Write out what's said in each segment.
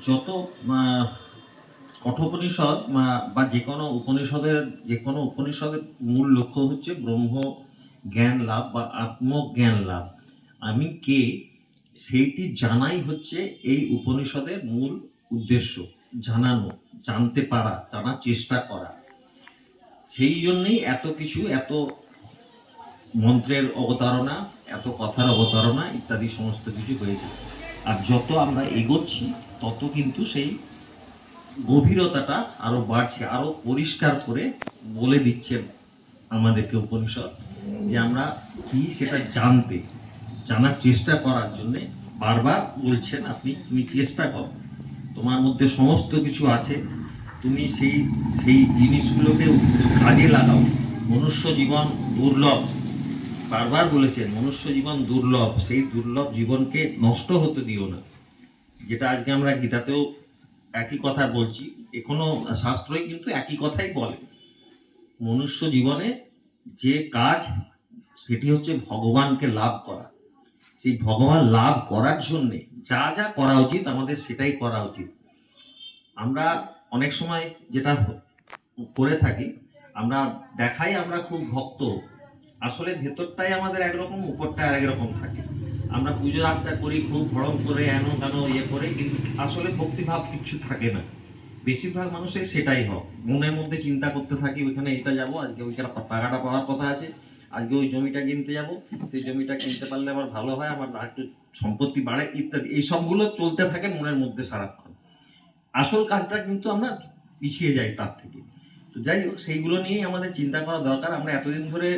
যত কঠোপনিষদ বা- বা যে কোনো উপনিষদের যে কোনো উপনিষদের মূল লক্ষ্য হচ্ছে ব্রহ্ম জ্ঞান লাভ বা আত্মজ্ঞান লাভ। আমি কে সেইটি জানাই হচ্ছে এই উপনিষদের মূল উদ্দেশ্য জানানো জানতে পারা জানার চেষ্টা করা। সেই জন্যই এত কিছু এত মন্ত্রের অবতারণা, এত কথার অবতারণা ইত্যাদি সমস্ত কিছু হয়েছে। আর যত আমরা এগোচ্ছি, তত কিন্তু সেই গভীরতাটা আরও বাড়ছে, আরও পরিষ্কার করে বলে দিচ্ছেন আমাদেরকে উপনিষদ যে আমরা কি সেটা জানতে, জানার চেষ্টা করার জন্য বারবার বলছেন আপনি, তুমি চেষ্টা করো। তোমার মধ্যে সমস্ত কিছু আছে, তুমি সেই সেই জিনিসগুলোকে কাজে লাগাও। মনুষ্য জীবন দুর্লভ। বারবার বলেছেন, মনুষ্য জীবন দুর্লভ, সেই দুর্লভ জীবনকে নষ্ট হতে দিও না। যেটা আজকে আমরা গীতাতেও একই কথা বলছি, এ কোনো শাস্ত্রই কিন্তু একই কথাই বলে। মনুষ্য জীবনে যে কাজ, সেটি হচ্ছে ভগবানকে লাভ করা। সেই ভগবান লাভ করার জন্যে যা যা করা উচিত, আমাদের সেটাই করা উচিত। আমরা অনেক সময় যেটা করে থাকি, আমরা দেখাই আমরা খুব ভক্ত। আসলে ভেতরটাই আমাদের একরকম উপরটা আরেক রকম থাকে। আমরা পুজো আর্চা করি, খুব ভরম করে, এন কেন ইয়ে করে, কিন্তু আসলে ভক্তিভাব কিছু থাকে না। বেশিরভাগ মানুষের সেটাই হয়। মনের মধ্যে চিন্তা করতে থাকি, ওইখানে এটা যাব, আজকে ওইখানে টাকাটা পাওয়ার কথা আছে, আজকে ওই জমিটা কিনতে যাব, সেই জমিটা কিনতে পারলে আমার ভালো হয়, আমার আর একটু সম্পত্তি বাড়ে, ইত্যাদি। এই সবগুলো চলতে থাকে মনের মধ্যে সারাক্ষণ। আসল কাজটা কিন্তু আমরা পিছিয়ে যাই তার থেকে। তো যাই হোক, সেইগুলো নিয়েই আমাদের চিন্তা করা দরকার। আমরা এতদিন ধরে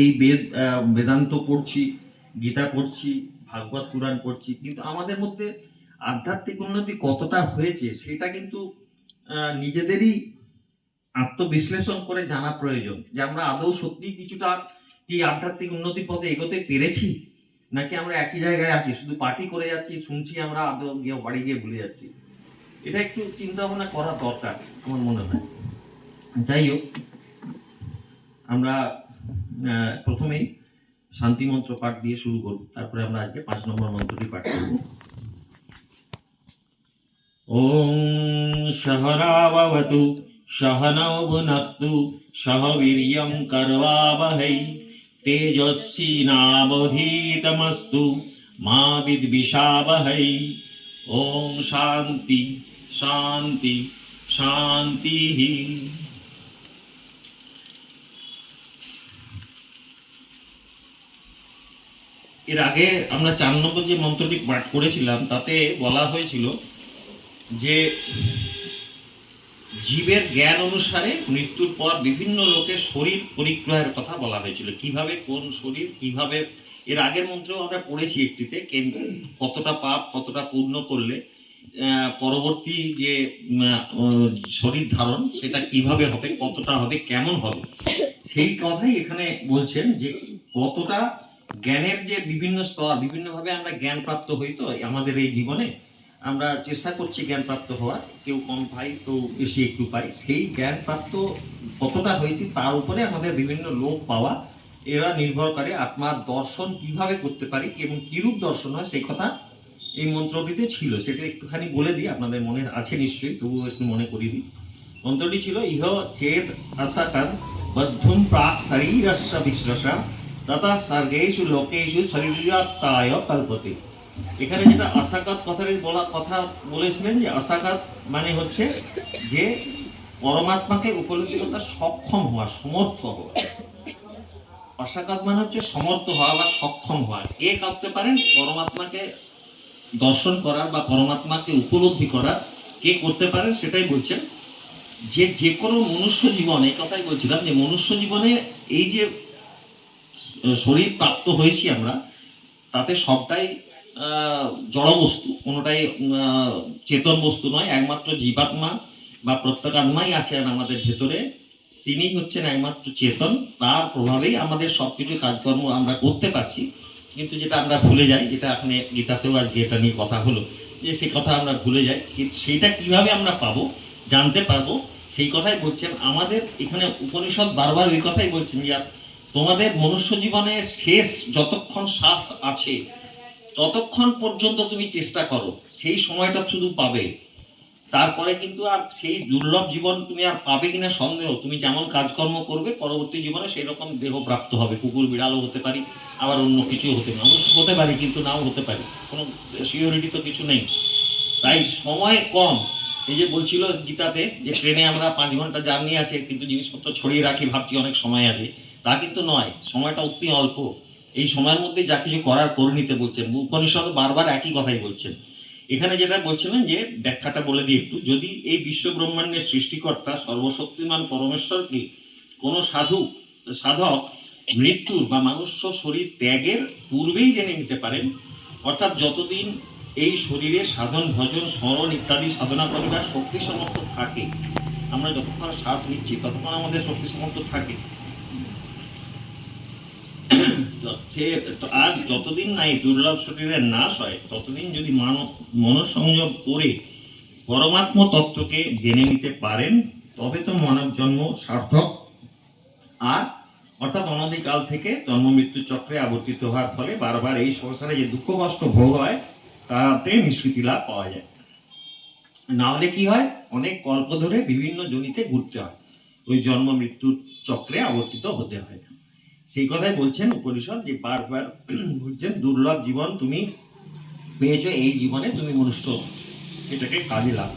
এই বেদ বেদান্ত পড়ছি, গীতা পড়ছি, ভাগবত পুরাণ পড়ছি, কিন্তু আমাদের মধ্যে আধ্যাত্মিক উন্নতি কতটা হয়েছে সেটা কিন্তু নিজেদেরই আত্মবিশ্লেষণ করে জানা প্রয়োজন যে আমরা আদৌ সত্যি কিছুটা কি আধ্যাত্মিক উন্নতি পথে এগোতে পেরেছি, নাকি আমরা একই জায়গায় আছি, শুধু পার্টি করে যাচ্ছি, শুনছি আমরা, আদৌ গিয়ে বাড়ি গিয়ে ভুলে যাচ্ছি। এটা একটু চিন্তা ভাবনা করা দরকার, আমার মনে হয়। যাই হোক, আমরা প্রথমেই শান্তি মন্ত্র পাঠ দিয়ে শুরু করব। তারপরে আমরা আজকে পাঁচ নম্বর মন্ত্রটি পাঠ করব। ওম সহরাবতু সহনৌ ভুনক্তু সহ বীর্যং করবাবহৈ, তেজস্বী নাবধীতমস্তু মা বিদ্বিষাবহৈ। ওম শান্তি শান্তি শান্তি এর আগে আমরা চার নম্বর যে মন্ত্রটি পাঠ করেছিলাম, তাতে বলা হয়েছিল যে জীবের জ্ঞান অনুসারে মৃত্যুর পর বিভিন্ন লোকের শরীর পরিগ্রহের কথা বলা হয়েছিল। কীভাবে, কোন শরীর, কীভাবে? এর আগের মন্ত্রেও আমরা পড়েছি একটিতে কতটা পাপ, কতটা পূর্ণ করলে পরবর্তী যে শরীর ধারণ, সেটা কীভাবে হবে, কতটা হবে, কেমন হবে? সেই কথাই এখানে বলছেন যে কতটা জ্ঞানের যে বিভিন্ন স্তর, বিভিন্নভাবে আমরা জ্ঞান প্রাপ্ত হই তো আমাদের এই জীবনে, আমরা চেষ্টা করছি জ্ঞান প্রাপ্ত হওয়ার, কেউ কম পাই, কেউ বেশি একটু পাই। সেই জ্ঞান প্রাপ্ত কতটা হয়েছে তার উপরে আমাদের বিভিন্ন লোক পাওয়া, এরা নির্ভর করে আত্মার দর্শন কীভাবে করতে পারি এবং কিরূপ দর্শন হয় সেই কথা এই মন্ত্রটিতে ছিল। সেটা একটুখানি বলে দিই, আপনাদের মনে আছে নিশ্চয়ই, তবুও একটু মনে করিয়ে দিই। মন্ত্রটি ছিল, ইহ চেদ আসাকার বদ্ধুম প্রাক শরীরস্য বিশ্লেষা তথা সর্গেষু লোকেষু শরীরাত্মায় কল্পতে। এখানে যেটা আশাকাত কথাটি বলা কথা বলেছিলেন যে আশাকাত মানে হচ্ছে যে পরমাত্মাকে উপলব্ধি করতে সক্ষম হওয়া, সমর্থ হওয়া। আশাকাত মানে হচ্ছে সমর্থ হওয়া বা সক্ষম হওয়া। কে করতে পারেন, পরমাত্মাকে দর্শন করার বা পরমাত্মাকে উপলব্ধি করার কে করতে পারেন সেটাই বলছেন। যে যে কোনো মনুষ্য জীবন, এই কথাই বলছিলাম যে মনুষ্য জীবনে এই যে শরীর প্রাপ্ত হয়েছি আমরা, তাতে সবটাই জড় বস্তু কোনোটাই চেতন বস্তু নয়, একমাত্র জীবাত্মা বা প্রত্যেক আত্মাই আছেন আমাদের ভেতরে। তিনি হচ্ছেন একমাত্র চেতন, তার প্রভাবেই আমাদের সবকিছু কাজকর্ম আমরা করতে পারছি। কিন্তু যেটা আমরা ভুলে যাই, যেটা এখানে গীতাতেও আজকে এটা নিয়ে কথা হলো, যে সে কথা আমরা ভুলে যাই সেইটা কীভাবে আমরা পাবো, জানতে পারব, সেই কথাই বলছেন। আমাদের এখানে উপনিষদ বারবার ওই কথাই বলছেন যে তোমাদের মনুষ্য জীবনে শেষ যতক্ষণ শ্বাস আছে, ততক্ষণ পর্যন্ত তুমি চেষ্টা করো, সেই সময়টা শুধু পাবে। তারপরে কিন্তু আর সেই দুর্লভ জীবন তুমি আর পাবে কিনা সন্দেহ। তুমি যেমন কাজকর্ম করবে, পরবর্তী জীবনে সেই রকম দেহ প্রাপ্ত হবে। কুকুর বিড়ালও হতে পারি, আবার অন্য কিছু হতে পারে। মানুষ হতে পারে, কিন্তু নাও হতে পারে। কোনো সিওরিটি তো কিছু নেই। তাই সময় কম। এই যে বলছিল গীতাতে যে ট্রেনে আমরা পাঁচ ঘণ্টা জার্নি আছে, কিন্তু জিনিসপত্র ছড়িয়ে রাখি, ভাবছি অনেক সময় আছে। তা কিন্তু নয়, সময়টা অতি অল্প। এই সময়ের মধ্যে যা কিছু করার করে নিতে বলছেন। উপনিষদ বারবার একই কথাই বলছেন। এখানে যেটা বলছিলেন যে, ব্যাখ্যাটা বলে দিই একটু, যদি এই বিশ্ব ব্রহ্মাণ্ডের সৃষ্টিকর্তা সর্বশক্তিমান পরমেশ্বরকে কোনো সাধু, সাধক মৃত্যুর বা মনুষ্য শরীর ত্যাগের পূর্বেই জেনে নিতে পারেন। অর্থাৎ যতদিন এই শরীরে সাধন, ভজন, স্মরণ ইত্যাদি সাধনা করিবার শক্তি সমর্থ থাকে, আমরা যতক্ষণ শ্বাস নিচ্ছি, ততক্ষণ আমাদের শক্তি সামর্থ্য থাকে। সে আর যতদিন না এই দুর্লভ শরীরের নাশ হয়, ততদিন যদি মানব, মনসংযোগ করে পরমাত্ম তত্ত্বকে জেনে নিতে পারেন, তবে তো মানব জন্ম সার্থক। আর অর্থাৎ অনধিকাল থেকে জন্ম মৃত্যু চক্রে আবর্তিত হওয়ার ফলে বারবার এই সংসারে যে দুঃখ, কষ্ট ভোগ হয়, তাতে নিষ্কৃতি লাভ পাওয়া যায়। না হলে কি হয়? অনেক কল্প ধরে বিভিন্ন জনিতে ঘুরতে হয়। ওই জন্ম মৃত্যুর চক্রে আবর্তিত হতে হয়। সেই কথাই বলছেন উপনিষদ যে বারবার বলছেন, দুর্লভ জীবন তুমি পেয়েছ, এই জীবনে তুমি মনুষ্য। সেটাকে কাজে লাভ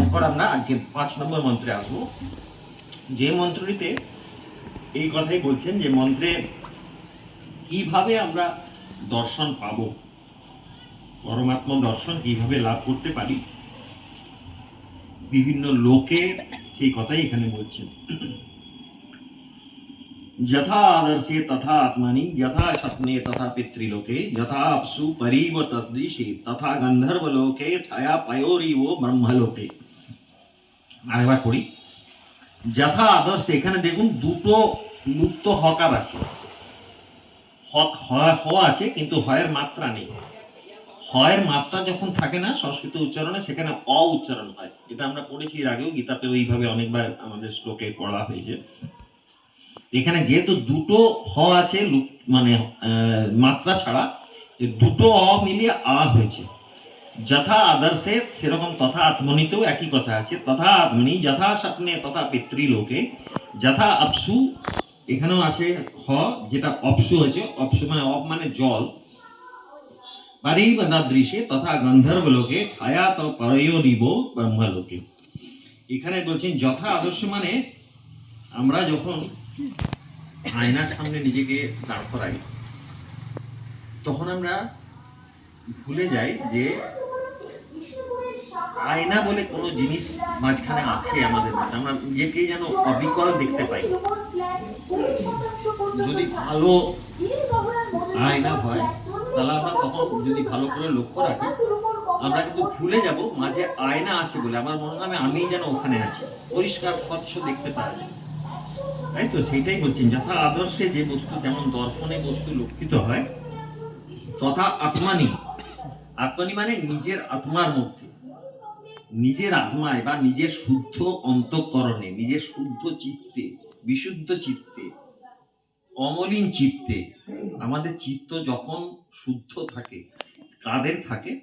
এরপর আমরা আজকে পাঁচ নম্বর মন্ত্রে আসব। যে মন্ত্রটিতে এই কথাই বলছেন যে, মন্ত্রে, কীভাবে আমরা দর্শন পাবো? পরমাত্ম দর্শন কীভাবে লাভ করতে পারি? বিভিন্ন লোকে সেই কথাই এখানে বলছেন। যথা আদর্শে তথা আত্মনি, যথা স্বপ্নে তথা পিতৃলোকে, যথা আপসু পরিব তদৃশে তথা গন্ধর্বলোকে, ছায়া পয়োরিব ব্রহ্মলোকে। আরেকবার পড়ি। যথা আদর্শে, এখানে দেখুন দুটো মুক্ত হকার আছে। হ- হ- হ আছে, কিন্তু হয়ের মাত্রা নেই। হয়ের মাত্রা যখন থাকে না, সংস্কৃত উচ্চারণে, সেখানে অ উচ্চারণ হয়। এটা আমরা পড়েছি এর আগেও গীতাতে ওইভাবে অনেকবার আমাদের শ্লোকে পড়া হয়েছে। এখানে যেহেতু দুটো হ আছে মানে মাত্রা ছাড়া দুটো অ মিলিয়ে আ হয়েছে। যথা আদর্শে, সেরকম তথা আত্মনিতেও একই কথা আছে। তথা আত্মনি, যথা স্বপ্নে, তথা পিতৃলোকে। যথা আপসু, এখানেও আছে হ, যেটা অপসু হয়েছে। অপসু মানে অপ মানে জল। পারিবদাদৃশে তথা গন্ধর্বলোকে ছায়া তো পরয়োরিব ব্রহ্মলোকে এখানে বলছেন, যথা আদর্শ মানে আমরা যখন আয়নার সামনে নিজেকে দাঁড় করাই, তখন আমরা ভুলে যাই যে আয়না বলে কোনো জিনিস মাঝখানে আছে আমাদের আমরা নিজেকে যেন অবিকল দেখতে পাই। যদি ভালো আয়না হয়, তাহলে আমরা তখন যদি ভালো করে লক্ষ্য রাখি, আমরা কিন্তু ভুলে যাব মাঝে আয়না আছে বলে। আমার মনে হয় আমি যেন ওখানে আছি। পরিষ্কার, স্বচ্ছ দেখতে যায় তাই তো? সেইটাই বলছেন। যথা আদর্শে যে বস্তু, যেমন দর্পণে বস্তু লক্ষিত হয়, তথা আত্মানি। আত্মানি মানে নিজের আত্মার মধ্যে। নিজের আত্মায় বা নিজের শুদ্ধ অন্তঃকরণে, নিজের শুদ্ধ চিত্তে, বিশুদ্ধ চিত্তে, অমলিন চিত্তে, আমাদের চিত্ত যখন শুদ্ধ থাকে, কাদের থাকে?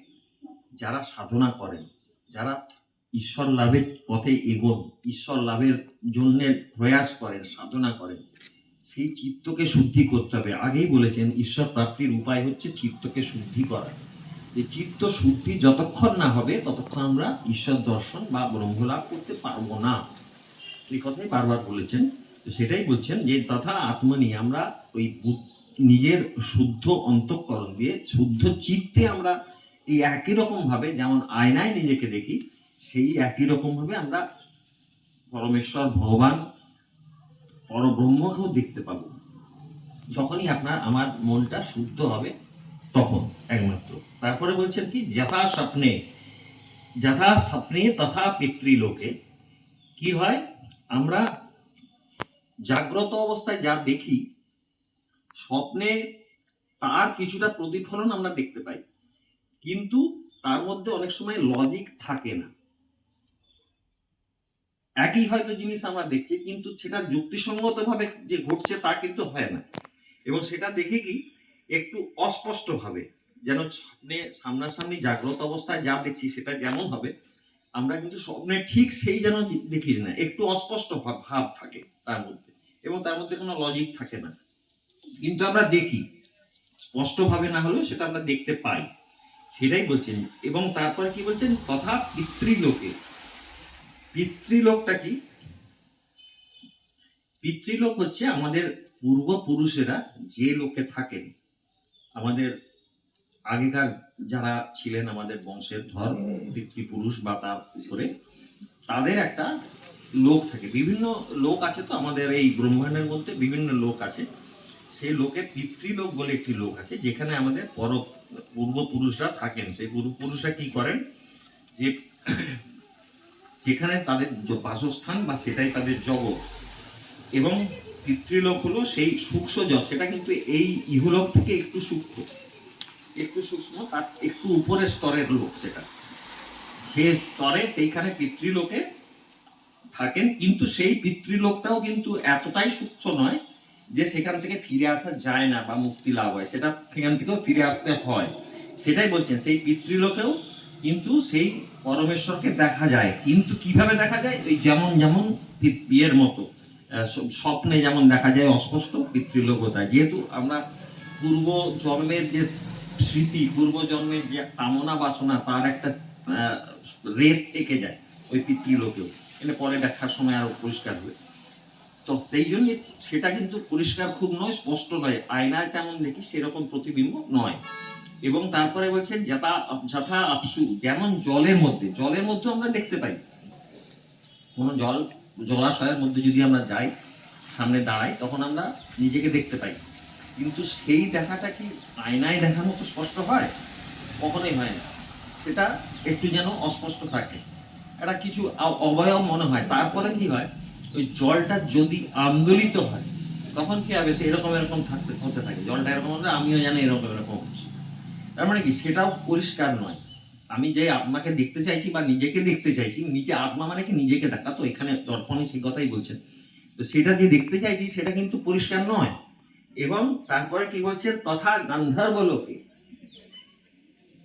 যারা সাধনা করেন, যারা ঈশ্বর লাভের পথে এগোন, ঈশ্বর লাভের জন্য প্রয়াস করেন, সাধনা করেন, সেই চিত্তকে শুদ্ধি করতে হবে। আগেই বলেছেন, ঈশ্বর প্রাপ্তির উপায় হচ্ছে চিত্তকে শুদ্ধি করা। এই চিত্ত শুদ্ধি যতক্ষণ না হবে, ততক্ষণ আমরা ঈশ্বর দর্শন বা ব্রহ্ম লাভ করতে পারব না। এই কথাই বারবার বলেছেন। তো সেটাই বলছেন যে তথা আত্মনি আমরা ওই নিজের শুদ্ধ অন্তঃকরণ দিয়ে শুদ্ধ চিত্তে আমরা এই একই রকম ভাবে যেমন আয়নায় নিজেকে দেখি, সেই একই রকম ভাবে আমরা পরমেশ্বর, ভগবান, পরব্রহ্মকেও দেখতে পাবো। যখনই আপনার, আমার মনটা শুদ্ধ হবে, তখন। বলছেন কি, যথা স্বপ্নে যথা স্বপ্নে তথা পিতৃলোকে কি হয়? আমরা জাগ্রত অবস্থায় যা দেখি, স্বপ্নে তার কিছুটা প্রতিফলন আমরা দেখতে পাই। কিন্তু তার মধ্যে অনেক সময় লজিক থাকে না। একই হয়তো জিনিস আমরা দেখছি, কিন্তু সেটা যুক্তিসঙ্গত ভাবে যে ঘটছে তা কিন্তু হয় না। এবং সেটা দেখে কি, একটু অস্পষ্ট ভাবে যেন সামনে, সামনাসামনি জাগ্রত অবস্থায় যা দেখছি সেটা যেমন হবে, আমরা কিন্তু স্বপ্নে ঠিক সেই যেন দেখি না। একটু অস্পষ্ট ভাব থাকে তার মধ্যে এবং তার মধ্যে কোনো লজিক থাকে না। কিন্তু আমরা দেখি স্পষ্ট ভাবে না হলেও সেটা আমরা দেখতে পাই। সেটাই বলছেন। এবং তারপরে কি বলছেন? তথা পিতৃলোকে। পিতৃলোকটা কি? পিতৃলোক হচ্ছে আমাদের পূর্বপুরুষেরা যে লোকে থাকেন, আমাদের আগেকার যারা ছিলেন আমাদের বংশের ধর পিতৃপুরুষ বা তার উপরে তাদের একটা লোক থাকে। বিভিন্ন লোক আছে তো আমাদের এই ব্রহ্মাণ্ডের মধ্যে বিভিন্ন লোক আছে। সেই লোকের পিতৃলোক বলে একটি লোক আছে যেখানে আমাদের পর পূর্বপুরুষরা থাকেন। সেই পূর্বপুরুষরা কি করেন? যে যেখানে তাদের বাসস্থান বা সেটাই তাদের জগৎ। এবং পিতৃলোক হলো সেই সূক্ষ্ম জল। সেটা কিন্তু এই ইহলোক থেকে একটু সূক্ষ্ম। একটু সূক্ষ্ম, তার একটু উপরের স্তরের লোক সেটা। সে স্তরে সেইখানে পিতৃলোকে থাকেন, কিন্তু সেই পিতৃলোকটাও কিন্তু এতটাই সূক্ষ্ম নয় যে সেখান থেকে ফিরে আসা যায় না বা মুক্তি লাভ হয়, সেটা সেখান থেকেও ফিরে আসতে হয়। সেটাই বলছেন, সেই পিতৃলোকেও কিন্তু সেই পরমেশ্বরকে দেখা যায়। কিন্তু কীভাবে দেখা যায়? ওই যেমন যেমন বিয়ের মতো স্বপ্নে যেমন দেখা যায় অস্পষ্ট পিতৃলোকতায় যেহেতু আমরা পূর্ব জন্মের যে স্মৃতি, পূর্বজন্মের যে কামনা বাসনা, তার একটা রেস থেকে যায় ওই পিতৃলোকেও। এটা পরে দেখার সময় আরও পরিষ্কার হবে তো সেই জন্য সেটা কিন্তু পরিষ্কার খুব নয়, স্পষ্ট নয়। আয়নায় তেমন দেখি সেরকম প্রতিবিম্ব নয়। এবং তারপরে বলছেন, যথা যথা আপসু যেমন জলের মধ্যে। জলের মধ্যে আমরা দেখতে পাই। কোনো জল, জলাশয়ের মধ্যে যদি আমরা যাই, সামনে দাঁড়াই, তখন আমরা নিজেকে দেখতে পাই। কিন্তু সেই দেখাটা কি আয়নায় দেখার মতো স্পষ্ট হয়? কখনোই হয় না। সেটা একটু যেন অস্পষ্ট থাকে। একটা কিছু অবয়ব মনে হয়। তারপরে কি হয়? ওই জলটা যদি আন্দোলিত হয়, তখন কি হবে সে এরকম এরকম থাকতে, হতে থাকে। জলটা এরকম হলে আমিও জানি এরকম এরকম হচ্ছে। তার মানে কি? সেটাও পরিষ্কার নয়। আমি যে আত্মাকে দেখতে চাইছি বা নিজেকে দেখতে চাইছি, নিজে আত্মা মানে কি নিজেকে দেখা? তো এখানে দর্পণে সেই কথাই বলছেন। তো সেটা যে দেখতে চাইছি, সেটা কিন্তু পরিষ্কার নয়। এবং তারপরে কি বলছে? তথা গান্ধর্ব লোকে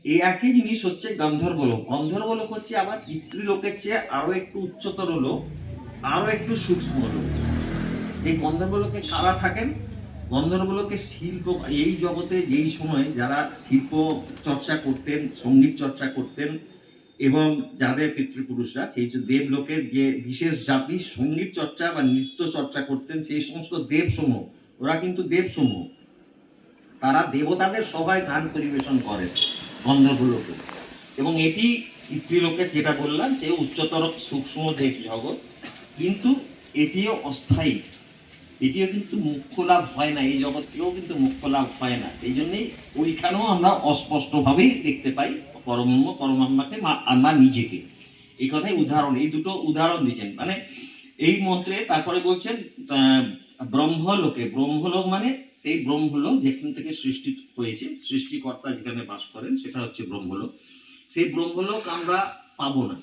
এই একই জিনিস হচ্ছে গন্ধর্ব লোক গন্ধর্ব লোক হচ্ছে আবার পিতৃলোকের চেয়ে আরও একটু উচ্চতর লোক, আরও একটু সূক্ষ্ম লোক। এই গন্ধর্ব লোকে কারা থাকেন? গন্ধর্ব লোকে শিল্প, এই জগতে যেই সময় যারা শিল্প চর্চা করতেন, সংগীত চর্চা করতেন, এবং যাদের পিতৃপুরুষরা, সেই যে দেবলোকের যে বিশেষ জাতি, সংগীত চর্চা বা নৃত্য চর্চা করতেন, সেই সমস্ত দেবসমূহ ওরা কিন্তু দেবসমূহ। তারা দেবতাদের সবাই গান পরিবেশন করে গন্ধর্বলোকে এবং এটি পিতৃলোকের যেটা বললাম যে উচ্চতর সূক্ষ্ম দেব জগৎ, কিন্তু এটিও অস্থায়ী। এটিও কিন্তু মুখ্য লাভ হয় না, এই জগৎকেও কিন্তু মুখ্য লাভ হয় না। এই জন্যেই ওইখানেও আমরা অস্পষ্টভাবেই দেখতে পাই পরব্রহ্ম, পরমাত্মাকে, মা- আমরা নিজেকে। এই কথাই উদাহরণ, এই দুটো উদাহরণ দিচ্ছেন মানে এই মন্ত্রে তারপরে বলছেন ব্রহ্মলোকে, ব্রহ্মলোক মানে সেই ব্রহ্মলোক যেখান থেকে সৃষ্টি হয়েছে, সৃষ্টিকর্তা যেখানে বাস করেন, সেটা হচ্ছে ব্রহ্মলোক। সেই ব্রহ্মলোক আমরা পাবো না।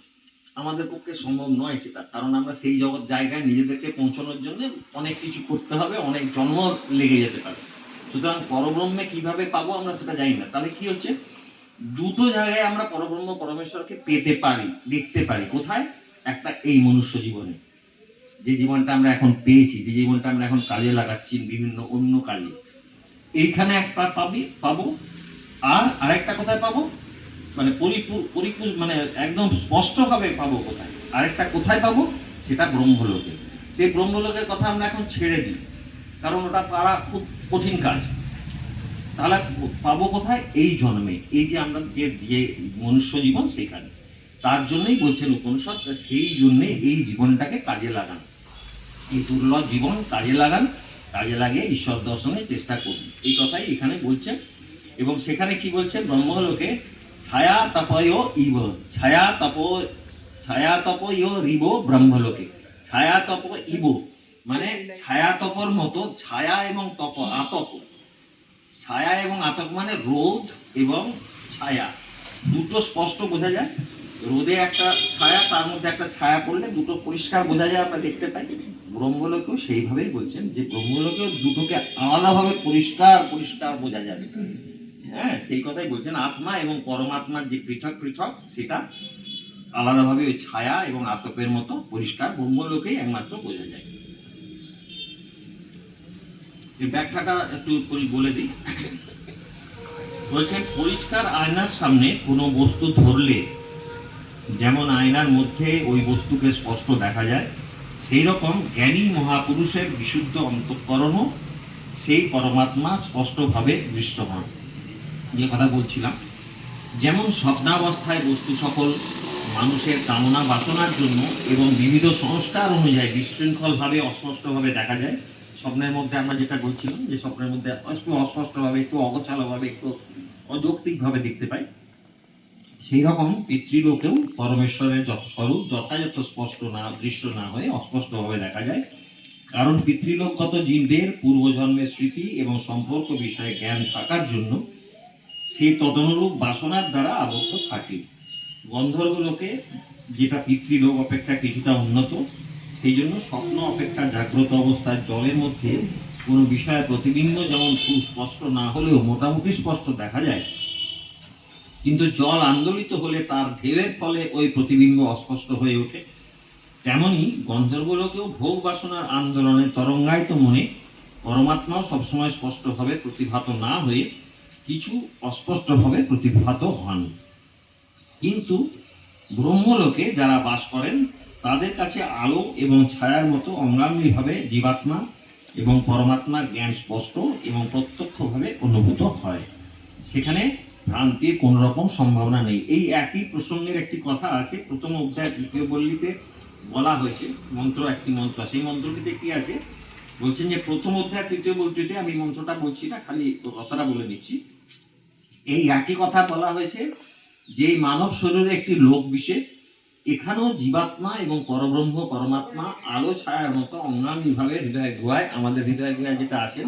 আমাদের পক্ষে সম্ভব নয় সেটা, কারণ আমরা সেই জগৎ জায়গায় নিজেদেরকে পৌঁছানোর জন্য অনেক কিছু করতে হবে, অনেক জন্ম লেগে যেতে পারে। সুতরাং পরব্রহ্মে কীভাবে পাবো আমরা সেটা জানি না। তাহলে কি হচ্ছে? দুটো জায়গায় আমরা পরব্রহ্ম, পরমেশ্বরকে পেতে পারি, দেখতে পারি। কোথায়? একটা এই মনুষ্য জীবনে। যে জীবনটা আমরা এখন পেয়েছি, যে জীবনটা আমরা এখন কাজে লাগাচ্ছি, বিভিন্ন অন্য কাজে, এইখানে একটা পাবি, পাবো। আর আরেকটা কোথায় পাবো? মানে পরিপূর পরিপূর মানে একদম স্পষ্টভাবে পাবো কোথায়? আরেকটা কোথায় পাবো? সেটা ব্রহ্মলোকে। সেই ব্রহ্মলোকের কথা আমরা এখন ছেড়ে দিই। কারণ ওটা পারা খুব কঠিন কাজ। তাহলে পাবো কোথায়? এই জন্মে। এই যে আমরা যে যে মনুষ্য জীবন সেখানে তার জন্যই বলছেন উপনিষদ, সেই জন্যে এই জীবনটাকে কাজে লাগান। এই দুর্লভ জীবন কাজে লাগান, কাজে লাগিয়ে ঈশ্বর দর্শনের চেষ্টা করুন। এই কথাই এখানে বলছে। এবং সেখানে কি বলছে? ব্রহ্মলোকে ছায়া তপয় ইব, ছায়া তপ ছায়া তপ ইয় রিব ব্রহ্মলোকে। ছায়া তপ ইব মানে ছায়া তপর মতো ছায়া এবং তপ, আতপ। ছায়া এবং আতপ মানে রোদ এবং ছায়া। দুটো স্পষ্ট বোঝা যায়। রোদে একটা ছায়া, তার মধ্যে একটা ছায়া পড়লে দুটো পরিষ্কার বোঝা যায়, আমরা দেখতে পাই। ব্রহ্মলোকেও সেইভাবেই বলছেন যে ব্রহ্মলোকেও দুটোকে আলাদাভাবে পরিষ্কার পরিষ্কার বোঝা যাবে। হ্যাঁ সেই কথাই বলছেন আত্মা এবং পরমাত্মার যে পৃথক পৃথক, সেটা আলাদাভাবে ওই ছায়া এবং আতপের মতো পরিষ্কার ব্রহ্মলোকেই একমাত্র বোঝা যায়। এই ব্যাখ্যাটা একটু বলে দিই। বলছেন, পরিষ্কার আয়নার সামনে কোনো বস্তু ধরলে যেমন আয়নার মধ্যে ওই বস্তুকে স্পষ্ট দেখা যায়, সেই রকম জ্ঞানী মহাপুরুষের বিশুদ্ধ অন্তঃকরণও সেই পরমাত্মা স্পষ্টভাবে দৃশ্যমান। যে কথা বলছিলাম, যেমন স্বপ্নাবস্থায় বস্তু সকল মানুষের কামনা বাসনার জন্য এবং বিবিধ সংস্কার অনুযায়ী বিশৃঙ্খলভাবে, অস্পষ্টভাবে দেখা যায়, স্বপ্নের মধ্যে আমরা যেটা বলছিলাম যে স্বপ্নের মধ্যে একটু অস্পষ্টভাবে, একটু অগোছালোভাবে, একটু অযৌক্তিকভাবে দেখতে পাই সেই রকম পিতৃলোকেও পরমেশ্বরের যত স্বরূপ যথাযথ স্পষ্ট না, দৃশ্য না হয়ে অস্পষ্টভাবে দেখা যায়। কারণ পিতৃলোকগত জীবদের পূর্বজন্মের স্মৃতি এবং সম্পর্ক বিষয়ে জ্ঞান থাকার জন্য সেই তদনুরূপ বাসনার দ্বারা আবদ্ধ থাকে। গন্ধর্বলোকে যেটা পিতৃলোক অপেক্ষা কিছুটা উন্নত, সেই জন্য স্বপ্ন অপেক্ষা জাগ্রত অবস্থায় জলের মধ্যে কোনো বিষয়ের প্রতিবিম্ব যেমন খুব স্পষ্ট না হলেও মোটামুটি স্পষ্ট দেখা যায়। কিন্তু জল আন্দোলিত হলে তার ঢেউয়ের ফলে ওই প্রতিবিম্ব অস্পষ্ট হয়ে ওঠে। তেমনি গন্ধর্বলোকেও ভোগ বাসনার আন্দোলনে তরঙ্গায়িত মনে পরমাত্মাও সবসময় স্পষ্টভাবে প্রতিভাত না হয়ে কিছু অস্পষ্টভাবে প্রতিভাত হন। কিন্তু ব্রহ্মলোকে যারা বাস করেন, তাদের কাছে আলো এবং ছায়ার মতো অঙ্গাঙ্গিভাবে জীবাত্মা এবং পরমাত্মার জ্ঞান স্পষ্ট এবং প্রত্যক্ষভাবে অনুভূত হয়। সেখানে ভ্রান্তির কোনো রকম সম্ভাবনা নেই। এই একই প্রসঙ্গের একটি কথা আছে। প্রথম অধ্যায় তৃতীয় পল্লীতে বলা হয়েছে, মন্ত্র একটি মন্ত্র, সেই মন্ত্রটিতে কি আছে? বলছেন যে, প্রথম অধ্যায় তৃতীয় বলটিতে আমি মন্ত্রটা বলছি না, খালি কথাটা বলে দিচ্ছি। এই একই কথা বলা হয়েছে যে মানব শরীরে একটি লোক বিশেষ, এখানেও জীবাত্মা এবং পরব্রহ্ম, পরমাত্মা আলো ছায়ার মতো অঙ্গাঙ্গিভাবে হৃদয় গুহায় আমাদের হৃদয় গুহায় যেটা আছে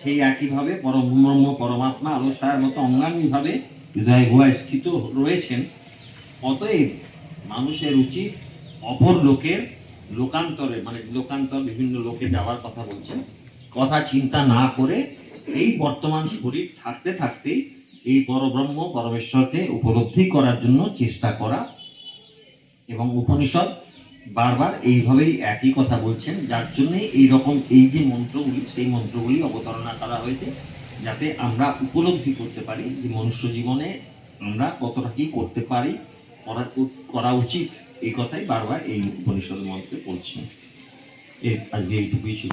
সেই একইভাবে পরব্রহ্ম পরমাত্মা আলো ছায়ার মতো অঙ্গাঙ্গিভাবে হৃদয় গুহায় স্থিত রয়েছেন। অতএব মানুষের উচিত অপর লোকের লোকান্তরে মানে লোকান্তর বিভিন্ন লোকে যাওয়ার কথা বলছেন, কথা চিন্তা না করে এই বর্তমান শরীর থাকতে থাকতেই এই পরব্রহ্ম, পরমেশ্বরকে উপলব্ধি করার জন্য চেষ্টা করা এবং উপনিষদ বারবার এইভাবেই একই কথা বলছেন, যার জন্যে এই রকম এই যে মন্ত্রগুলি সেই মন্ত্রগুলি অবতারণা করা হয়েছে, যাতে আমরা উপলব্ধি করতে পারি যে মনুষ্য জীবনে আমরা কতটা কি করতে পারি, করা করা উচিত। এই কথাই বারবার এই উপনিষদ মন্ত্রে এর আজকে এইটুকুই ছিল